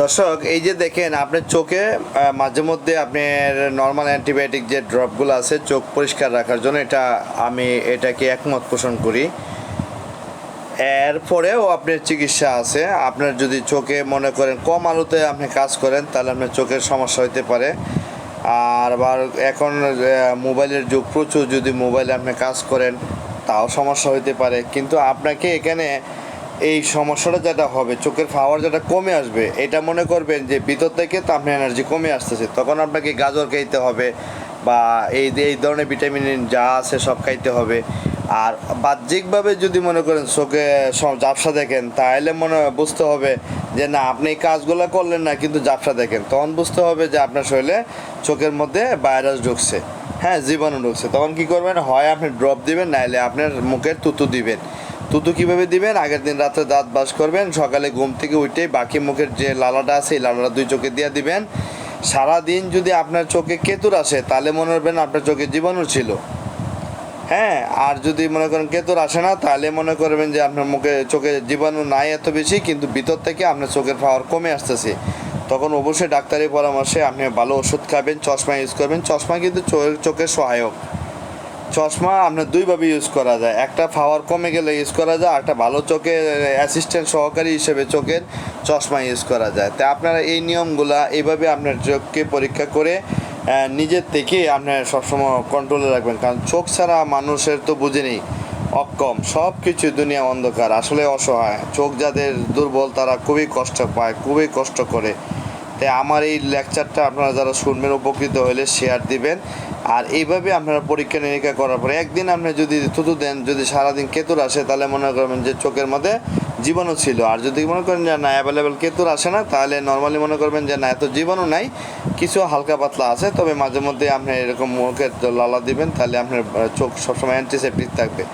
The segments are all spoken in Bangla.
দর্শক, এই যে দেখেন, আপনার চোখে মাঝে মধ্যে আপনার নর্মাল অ্যান্টিবায়োটিক যে ড্রপগুলো আছে, চোখ পরিষ্কার রাখার জন্য এটা আমি এটাকে একমত পোষণ করি। এরপরেও আপনার চিকিৎসা আছে। আপনার যদি চোখে মনে করেন কম আলোতে আপনি কাজ করেন, তাহলে আপনার চোখের সমস্যা হতে পারে। আর আবার এখন মোবাইলের যুগ, প্রচুর যদি মোবাইলে আপনি কাজ করেন, তাও সমস্যা হতে পারে। কিন্তু আপনাকে এখানে এই সমস্যাটা যেটা হবে, চোখের পাওয়ার যেটা কমে আসবে, এটা মনে করবেন যে ভিতর থেকে তো আপনার এনার্জি কমে আসতেছে। তখন আপনাকে গাজর খাইতে হবে বা এই এই ধরনের ভিটামিন যা আছে সব খাইতে হবে। আর বাহ্যিকভাবে যদি মনে করেন চোখে জাপসা দেখেন, তাহলে মনে বুঝতে হবে যে না, আপনি এই কাজগুলো করলেন না, কিন্তু জাপসা দেখেন। তখন বুঝতে হবে যে আপনার শরীরে চোখের মধ্যে ভাইরাস ঢুকছে। হ্যাঁ জীবাণু ঢুকছে। তখন কি করবেন? হয় আপনি ড্রপ দিবেন নাহলে আপনার মুখের তুতু দিবেন। তুতু কীভাবে দিবেন? আগের দিন রাতে দাঁত বাস করবেন, সকালে ঘুম থেকে উঠেই বাকি মুখের যে লালাটা আছে, এই লালাটা দুই চোখে দিয়ে দিবেন। সারাদিন যদি আপনার চোখে কেতুর আসে, তাহলে মনে করবেন আপনার চোখে জীবাণু ছিল। হ্যাঁ আর যদি মনে করেন কেতুর আসে না, তাহলে মনে করবেন যে আপনার মুখে, চোখে জীবাণু নাই এত বেশি, কিন্তু ভিতর থেকে আপনার চোখের পাওয়ার কমে আসতেছে। তখন অবশ্যই ডাক্তারি পরামর্শে আপনি ভালো ওষুধ খাবেন, চশমা ইউজ করবেন। চশমা কিন্তু চোখের সহায়ক। চশমা আপনার দুইভাবে ইউজ করা যায়। একটা পাওয়ার কমে গেলে ইউজ করা যায় একটা ভালো চোখে অ্যাসিস্ট্যান্ট সহকারী হিসেবে চোখের চশমা ইউজ করা যায়। তা আপনারা এই নিয়মগুলা এইভাবে আপনার চোখকে পরীক্ষা করে নিজের থেকে আপনার সবসময় কন্ট্রোলে রাখবেন। কারণ চোখ ছাড়া মানুষের তো বুঝে নেই অক্ষম সব কিছু দুনিয়া অন্ধকার, আসলে অসহায়। চোখ যাদের দুর্বল তারা খুবই কষ্ট পায়, খুবই কষ্ট করে। তাই আমার এই লেকচারটা আপনারা যারা শুনবেন, উপকৃত হলে শেয়ার দিবেন। আর এইভাবে আপনারা পরীক্ষা নিরীক্ষা করার পরে একদিন আপনি যদি থুতু দেন, যদি সারাদিন কেতুর আসে, তাহলে মনে করবেন যে চোখের মধ্যে জীবাণু ছিল। আর যদি মনে করেন যে না অ্যাভেলেবেল কেতুর আসে না, তাহলে নর্মালি মনে করবেন যে না, এত জীবাণু নাই, কিছু হালকা পাতলা আছে, তবে মাঝে মধ্যে আপনি এরকম মুখের লালা দিবেন, তাহলে আপনার চোখ সবসময় অ্যান্টিসেপ্টিক থাকবে।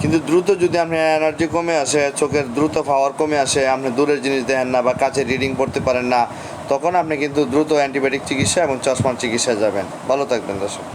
কিন্তু দ্রুত যদি আপনার এনার্জি কমে আসে, চোখের দ্রুত পাওয়ার কমে আসে, আপনি দূরের জিনিস দেখেন না বা কাছে রিডিং পড়তে পারেন না তখন আপনি কিন্তু দ্রুত অ্যান্টিবায়োটিক চিকিৎসা এবং চশমার চিকিৎসা যাবেন। ভালো থাকবেন দর্শক।